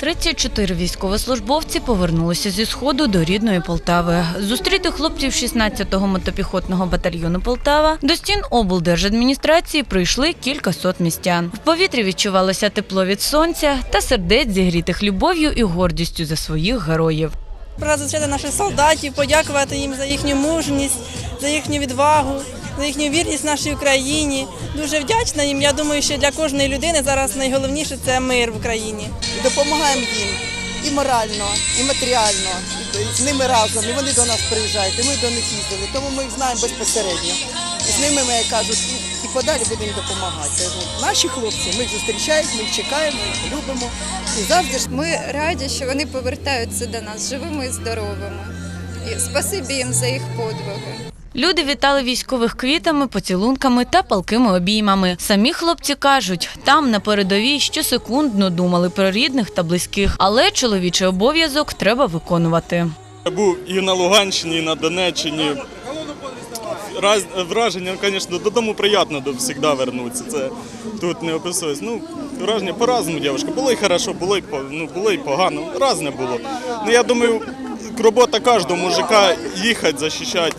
34 військовослужбовці повернулися зі сходу до рідної Полтави. Зустріти хлопців 16-го мотопіхотного батальйону Полтава до стін облдержадміністрації прийшли кілька сот містян. В повітрі відчувалося тепло від сонця та сердець зігрітих любов'ю і гордістю за своїх героїв. Зустріти наших солдатів, подякувати їм за їхню мужність, за їхню відвагу, за їхню вірність нашій Україні. Дуже вдячна їм. Я думаю, що для кожної людини зараз найголовніше це мир в Україні. і допомагаємо їм і морально, і матеріально. І з ними разом, і вони до нас приїжджають, і ми до них їздили. Тому ми їх знаємо безпосередньо. І з ними, ми, як кажуть, і, і подалі будемо допомагати. Наші хлопці, ми їх зустрічаємо, ми їх чекаємо, ми їх любимо. І завжди ж Ми раді, що вони повертаються до нас живими і здоровими. І спасибі їм за їх подвиги. Люди вітали військових квітами, поцілунками та палкими обіймами. Самі хлопці кажуть, там на передовій щосекундно думали про рідних та близьких, але чоловічий обов'язок треба виконувати. Я був і на Луганщині, і на Донеччині. Раз, враження, звісно, додому приємно до завжди вернутися. Це тут не описується. Ну, враження по-разному, дівчинка. Було і хорошо, було і, по- ну, було і погано. Разне було. Ну, я думаю, робота кожного мужика їхати, захищати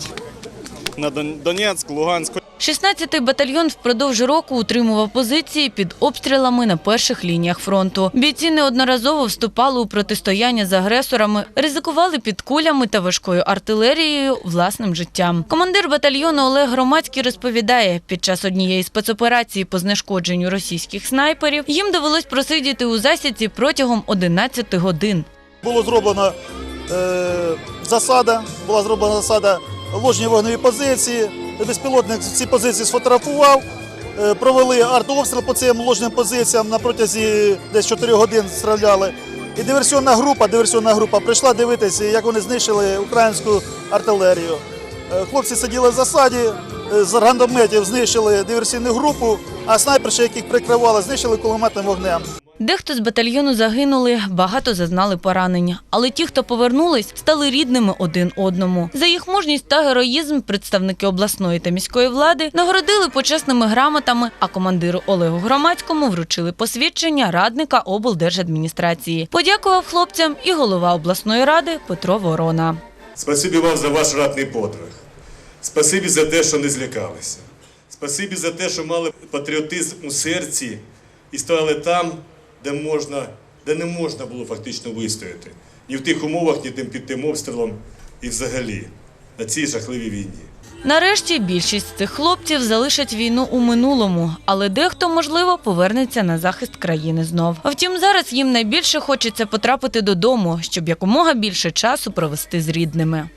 на Донецьк, Луганськ. 16-й батальйон впродовж року утримував позиції під обстрілами на перших лініях фронту. Бійці неодноразово вступали у протистояння з агресорами, ризикували під кулями та важкою артилерією власним життям. Командир батальйону Олег Громадський розповідає, під час однієї спецоперації по знешкодженню російських снайперів їм довелось просидіти у засідці протягом 11 годин. Було зроблено е, засада, була зроблена засада ложні вогневі позиції. Безпілотник ці позиції сфотографував. Е, провели артобстріл по цим ложним позиціям на протязі десь 4 годин стріляли. І диверсіонна група, диверсіонна група прийшла дивитися, як вони знищили українську артилерію. Е, Хлопці сиділи в засаді, е, з рандометів знищили диверсійну групу, а снайперші, яких прикривали, знищили кулеметним вогнем. Дехто з батальйону загинули, багато зазнали поранень. Але ті, хто повернулись, стали рідними один одному. За їх мужність та героїзм представники обласної та міської влади нагородили почесними грамотами, а командиру Олегу Громадському вручили посвідчення радника облдержадміністрації. Подякував хлопцям і голова обласної ради Петро Ворона. Спасибі вам за ваш ратний подвиг. Спасибі за те, що не злякалися. Спасибі за те, що мали патріотизм у серці і стояли там, де, можна, де не можна було фактично вистояти. Ні в тих умовах, ні тим під тим обстрілом, і взагалі на цій жахливій війні. Нарешті більшість цих хлопців залишать війну у минулому, але дехто, можливо, повернеться на захист країни знов. Втім, зараз їм найбільше хочеться потрапити додому, щоб якомога більше часу провести з рідними.